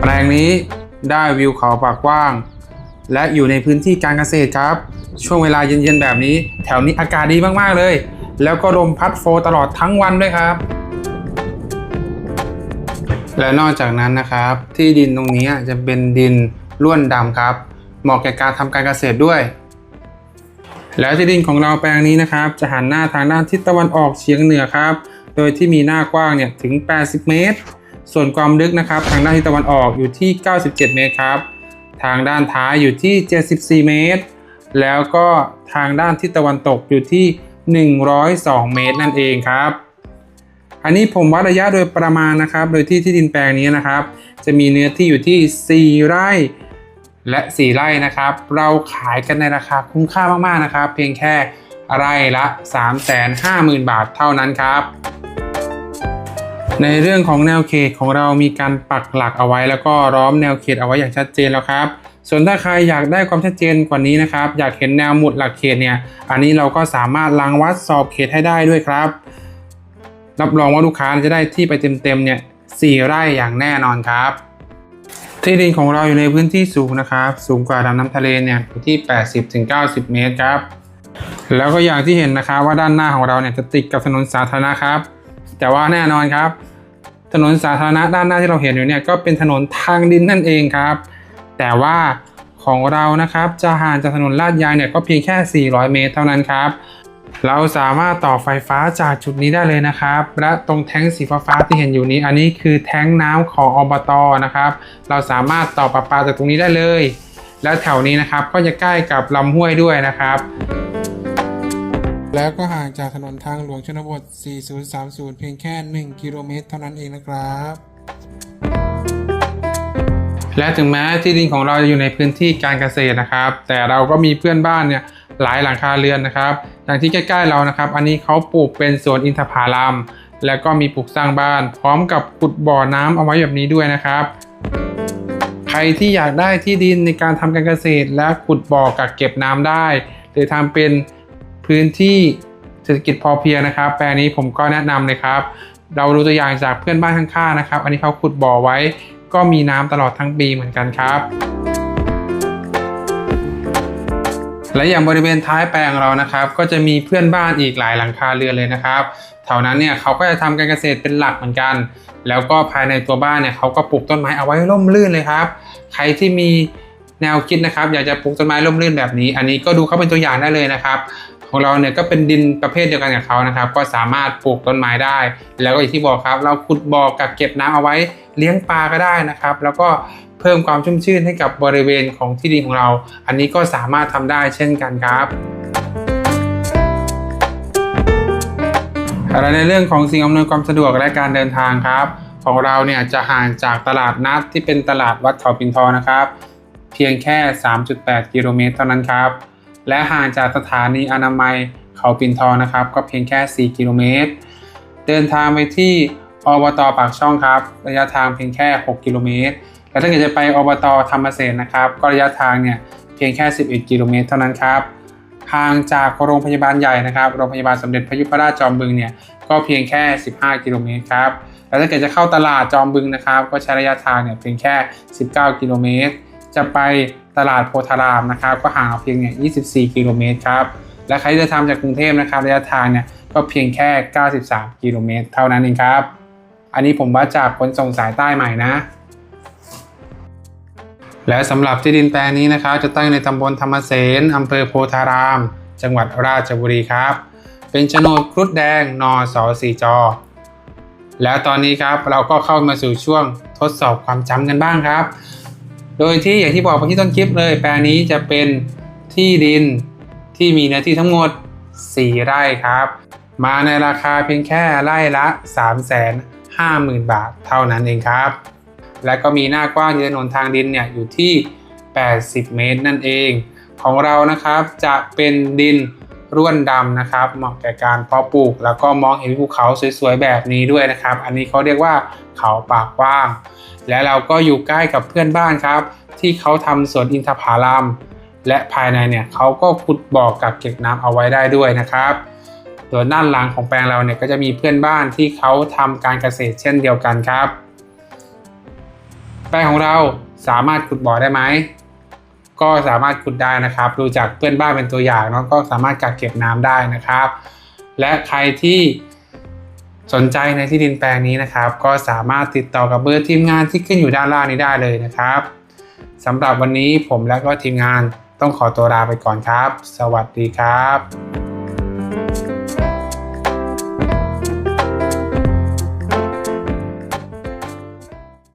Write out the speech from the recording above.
แปลงนี้ได้วิวเขาปากกว้าง และอยู่ในพื้นที่การเกษตรครับ ช่วงเวลาเย็นๆแบบนี้ แถวนี้อากาศดีมากๆเลย แล้วก็ลมพัดโฟตลอดทั้งวันด้วยครับ และนอกจากนั้นนะครับ ที่ดินตรงนี้จะเป็นดินร่วนดำครับ เหมาะแก่การทำการเกษตรด้วย แล้วที่ดินของเราแปลงนี้นะครับ จะหันหน้าทางด้านทิศตะวันออกเฉียงเหนือครับ โดยที่มีหน้ากว้างเนี่ยถึง 80 เมตร ส่วนความลึกนะครับ ทางด้านทิศตะวันออกอยู่ที่ 97 เมตรครับ ทางด้านท้ายอยู่ที่ 74 เมตร แล้วก็ทางด้านทิศตะวันตกอยู่ที่ 102 เมตรนั่นเองครับ อันนี้ผมวัดระยะโดยประมาณนะครับ โดยที่ที่ดินแปลงนี้นะครับ จะมีเนื้อที่อยู่ที่ 4 ไร่และ 4 ไร่นะครับ เราขายกันในราคาคุ้มค่ามากๆนะครับ เพียงแค่ ไร่ละ 350,000 บาทเท่านั้นครับ ในเรื่องของแนวเขตของเรามีการปักหลักเอาไว้ แล้วก็ล้อมแนวเขตเอาไว้อย่างชัดเจนแล้วครับ ส่วนถ้าใครอยากได้ความชัดเจนกว่านี้นะครับ อยากเห็นแนวหมุดหลักเขตเนี่ย อันนี้เราก็สามารถลังวัดสอบเขตให้ได้ด้วยครับ รับรองว่าลูกค้าจะได้ที่ไปเต็มๆเนี่ย4ไร่อย่างแน่นอนครับ ที่ดินของเราอยู่ในพื้นที่สูงนะครับ สูงกว่าลำน้ำทะเลเนี่ยที่ 80-90 เมตรครับ แล้วก็อย่างที่เห็นนะครับว่าด้านหน้าของเราเนี่ยจะติดกับถนนสาธารณะครับ แต่ว่าแน่นอนครับ ถนนสาธารณะด้านหน้าที่เราเห็นอยู่เนี่ยก็เป็นถนนทางดินนั่นเองครับ แต่ว่าของเรานะครับจะห่างจากถนนลาดยางเนี่ยก็เพียงแค่ 400 เมตรเท่านั้นครับ เราสามารถต่อไฟฟ้าจากจุดนี้ได้เลยนะครับ และตรงแท้งสีฟ้าที่เห็นอยู่นี้ อันนี้คือแท้งน้ำของอบตนะครับ เราสามารถต่อประปาจากตรงนี้ได้เลย แล้วแถวนี้นะครับก็จะใกล้กับลำห้วยด้วยนะครับ แล้วก็ห่างจากถนนทางหลวงชนบท 4030 เพียงแค่ 1 กิโลเมตรเท่านั้นเองนะครับ และถึงแม้ที่ดินของเราจะอยู่ในพื้นที่การเกษตรนะครับ แต่เราก็มีเพื่อนบ้านเนี่ยหลายหลังคาเรือนนะครับ อย่างที่ใกล้ๆเรานะครับ อันนี้เขาปลูกเป็นสวนอินทผลัมแล้วก็มีปลูกสร้างบ้าน พร้อมกับขุดบ่อน้ำเอาไว้แบบนี้ด้วยนะครับ ใครที่อยากได้ที่ดินในการทำการเกษตร และขุดบ่อกักเก็บน้ำได้ หรือทำเป็น พื้นที่เศรษฐกิจพอเพียงนะครับ แปลงนี้ผมก็แนะนำเลยครับ เราดูตัวอย่างจากเพื่อนบ้านข้างๆนะครับ อันนี้เขาขุดบ่อไว้ ก็มีน้ำตลอดทั้งปีเหมือนกันครับ และอย่างบริเวณท้ายแปลงเรานะครับ ก็จะมีเพื่อนบ้านอีกหลายหลังคาเรือนเลยนะครับแถวนั้นเนี่ยเขาก็จะทำการเกษตรเป็นหลักเหมือนกัน แล้วก็ภายในตัวบ้านเนี่ยเขาก็ปลูกต้นไม้เอาไว้ร่มรื่นเลยครับ ใครที่มีแนวคิดนะครับ อยากจะปลูกต้นไม้ร่มรื่นแบบนี้ อันนี้ก็ดูเขาเป็นตัวอย่างได้เลยนะครับ ของเราเนี่ยก็เป็นดินประเภทเดียวกันกับเขานะครับ ก็สามารถปลูกต้นไม้ได้ แล้วก็อย่างที่บอกครับ เราขุดบ่อกักเก็บน้ำเอาไว้เลี้ยงปลาก็ได้นะครับ แล้วก็เพิ่มความชุ่มชื่นให้กับบริเวณของที่ดินของเรา อันนี้ก็สามารถทำได้เช่นกันครับอะไรในเรื่องของสิ่งอำนวยความสะดวกและการเดินทางครับ ของเราเนี่ยจะห่างจากตลาดนัดที่เป็นตลาดวัดเขาปินทอนะครับ เพียงแค่ 3.8 กิโลเมตรเท่านั้นครับ และห่างจากสถานีอนามัยเขาปินทองนะครับ ก็เพียงแค่ 4 กิโลเมตร เดินทางไปที่อบตปากช่องครับ ระยะทางเพียงแค่ 6 กิโลเมตรและถ้าเกิดจะไปอบตธรรมเสนนะครับ ก็ระยะทางเนี่ยเพียงแค่ 11 กิโลเมตรเท่านั้นครับห่างจากโรงพยาบาลใหญ่นะครับโรงพยาบาลสมเด็จพระยุพราชจอมบึงเนี่ยก็เพียงแค่ 15 กิโลเมตรครับแล้วถ้าเกิดจะเข้าตลาดจอมบึงนะครับ ก็ใช้ระยะทางเนี่ยเพียงแค่ 19 กิโลเมตร จะไปตลาดโพธารามนะครับก็ห่างเพียงเนี่ย24 กิโลเมตรครับ และใครที่จะทำจากกรุงเทพนะครับระยะทางเนี่ยก็เพียงแค่ 93 กิโลเมตรเท่านั้นเองครับ อันนี้ผมวัดจากขนส่งสายใต้ใหม่นะ และสำหรับที่ดินแปลงนี้นะครับ จะตั้งในตำบลธรรมเสนอำเภอโพธาราม จังหวัดราชบุรีครับ เป็นโฉนดครุฑแดงนอสอสีจอ แล้วตอนนี้ครับเราก็เข้ามาสู่ช่วงทดสอบความจำกันบ้างครับ โดยที่อย่างที่บอกไปที่ต้นคลิปเลย แปลงนี้จะเป็นที่ดินที่มีเนื้อที่ทั้งหมด 4 ไร่ครับ มาในราคาเพียงแค่ไร่ละ 350,000 บาทเท่านั้นเองครับ และก็มีหน้ากว้างยืนถนนทางดินเนี่ยอยู่ที่ 80 เมตรนั่นเอง ของเรานะครับจะเป็นดิน ร่วนดำนะครับ เหมาะแก่การเพาะปลูก แล้วก็มองเห็นภูเขาสวยๆแบบนี้ด้วยนะครับ อันนี้เขาเรียกว่าเขาปากกว้าง และเราก็อยู่ใกล้กับเพื่อนบ้านครับ ที่เขาทำสวนอินทผลัมและภายในเนี่ยเขาก็ขุดบ่อกักเก็บน้ำเอาไว้ได้ด้วยนะครับส่วนด้านหลังของแปลงเราเนี่ยก็จะมีเพื่อนบ้านที่เขาทำการเกษตรเช่นเดียวกันครับ แปลงของเราสามารถขุดบ่อได้ไหม ก็สามารถขุดได้นะครับ ดูจากเพื่อนบ้านเป็นตัวอย่างเนาะก็สามารถกักเก็บน้ำได้นะครับ และใครที่สนใจในที่ดินแปลงนี้นะครับ ก็สามารถติดต่อกับเบอร์ทีมงานที่ขึ้นอยู่ด้านล่างนี้ได้เลยนะครับสำหรับวันนี้ผมและก็ทีมงานต้องขอตัวลาไปก่อนครับ สวัสดีครับ